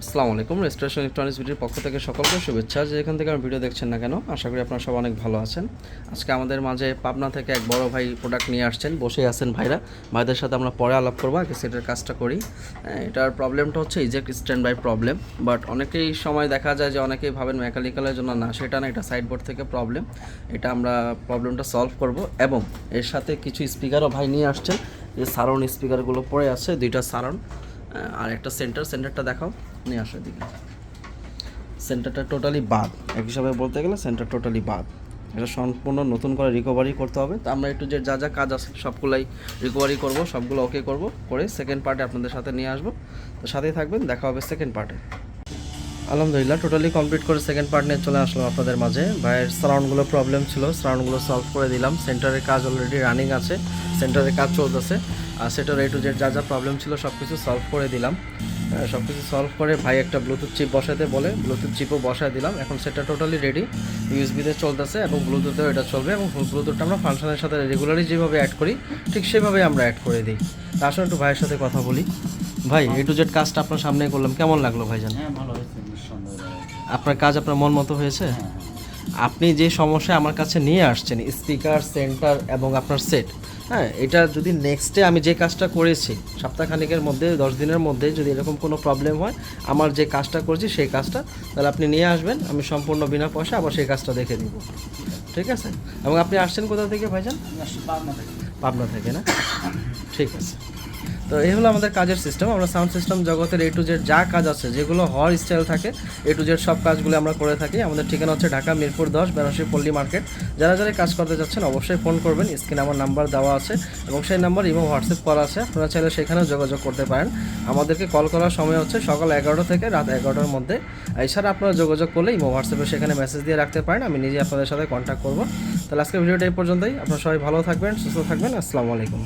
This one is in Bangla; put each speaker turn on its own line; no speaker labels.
আসসালামু আলাইকুম। রেস্টোরেশন ইলেকট্রনিক্স ভিডিওর পক্ষ থেকে সকলকে শুভেচ্ছা। যে এখান থেকে আমার ভিডিও দেখছেন না কেন আশা করি আপনারা সব অনেক ভালো আছেন। আজকে আমাদের মাঝে পাবনা থেকে এক বড় ভাই প্রোডাক্ট নিয়ে আসছেন। বসে আছেন ভাইরা। ভাইদের সাথে আমরা পরে আলাপ করব। আগে সেটার কাজটা করি। হ্যাঁ, এটার প্রবলেমটা হচ্ছে eject stand by problem but অনেকেই সময় দেখা যায় যে অনেকেই ভাবেন মেকানিক্যালের জন্য না সেটা না এটা সাইডবোর্ড থেকে প্রবলেম এটা আমরা প্রবলেমটা সলভ করব। এবং এর সাথে কিছু স্পিকারও ভাই নিয়ে আসছেন যে সারাউন্ড স্পিকারগুলো পড়ে আছে দুইটা সারাউন্ড আর একটা সেন্টার সেন্টারটা দেখাও। নিয়ে আসো দিকে সেন্টারটা টোটালি বাদ। এক হিসাবে বলতে গেলে সেন্টার টোটালি বাদ। এটা সম্পূর্ণ নতুন করে রিকভারি করতে হবে। তো আমরা একটু যে যা যা কাজ আছে, সবগুলাই রিকভারি করব, সবগুলো ওকে করব। করে সেকেন্ড পার্টে আপনাদের সাথে নিয়ে আসব। তো সাথেই থাকবেন, দেখা হবে সেকেন্ড পার্টে আলহামদুলিল্লাহ টোটালি কমপ্লিট করে সেকেন্ড পার্ট নিয়ে চলে আসলাম আপনাদের মাঝে। ভাইয়ের সারাউন্ডগুলো প্রবলেম ছিল সারাউন্ডগুলো সলভ করে দিলাম। সেন্টারের কাজ অলরেডি রানিং আছে সেন্টারের কাজ চলতেছে। আর সেটার এ টু জেড যা যা প্রবলেম ছিল সব কিছু সলভ করে দিলাম। সব কিছু সলভ করে ভাই একটা ব্লুটুথ চিপ বসাতে বলে ব্লুটুথ চিপও বসায় দিলাম। এখন সেটা টোটালি রেডি ইউএসবিতে চলতেছে এবং ব্লুটুথেও এটা চলবে এবং ব্লুটুথটা আমরা ফাংশনের সাথে রেগুলারলি যেভাবে অ্যাড করি, ঠিক সেভাবেই আমরা অ্যাড করে দিই। আসলে একটু ভাইয়ের সাথে কথা বলি। ভাই এ টু জেড কাজটা আপনার সামনে করলাম। কেমন লাগল ভাইজান?
হ্যাঁ
আপনার কাজ আপনার মন মতো হয়েছে?
হ্যাঁ
আপনি যে সমস্যা আমার কাছে নিয়ে আসছেন স্পিকার সেন্টার এবং আপনার সেট হ্যাঁ এটা যদি নেক্সটে আমি যে কাজটা করেছি সপ্তাহখানিকের মধ্যে দশ দিনের মধ্যে যদি এরকম কোনো প্রবলেম হয় আমার যে কাজটা করছি সেই কাজটা তাহলে আপনি নিয়ে আসবেন আমি সম্পূর্ণ বিনা পয়সা আবার সেই কাজটা দেখে দিব ঠিক আছে? এবং আপনি আসছেন কোথা থেকে ভাইজান?
পাবনা থেকে।
পাবনা থেকে না? ঠিক আছে। তো এই হলো আমাদের কাজের সিস্টেম আমরা সাউন্ড সিস্টেম জগতের এ টু জেড যা কাজ আছে, যেগুলো হওয়ার স্টাইল থাকে এ টু জেড সব কাজগুলো আমরা করে থাকি। আমাদের ঠিকানা হচ্ছে ঢাকা মিরপুর দশ, বেনারসি পল্লী মার্কেট। যারা যারা কাজ করতে যাচ্ছেন অবশ্যই ফোন করবেন স্ক্রিনে আমার নাম্বার দেওয়া আছে, এবং সেই নাম্বার এবং হোয়াটসঅ্যাপ করা আছে। আপনারা চাইলে সেখানেও যোগাযোগ করতে পারেন। আমাদেরকে কল করার সময় হচ্ছে সকাল এগারোটা থেকে রাত এগারোটার মধ্যে। এছাড়া আপনারা যোগাযোগ করলে ইমো হোয়াটসঅ্যাপে সেখানে মেসেজ দিয়ে রাখতে পারেন, আমি নিজে আপনাদের সাথে কন্ট্যাক্ট করব। তাহলে আজকে ভিডিওটা এই পর্যন্তই। আপনারা সবাই ভালো থাকবেন, সুস্থ থাকবেন। আসসালামু আলাইকুম।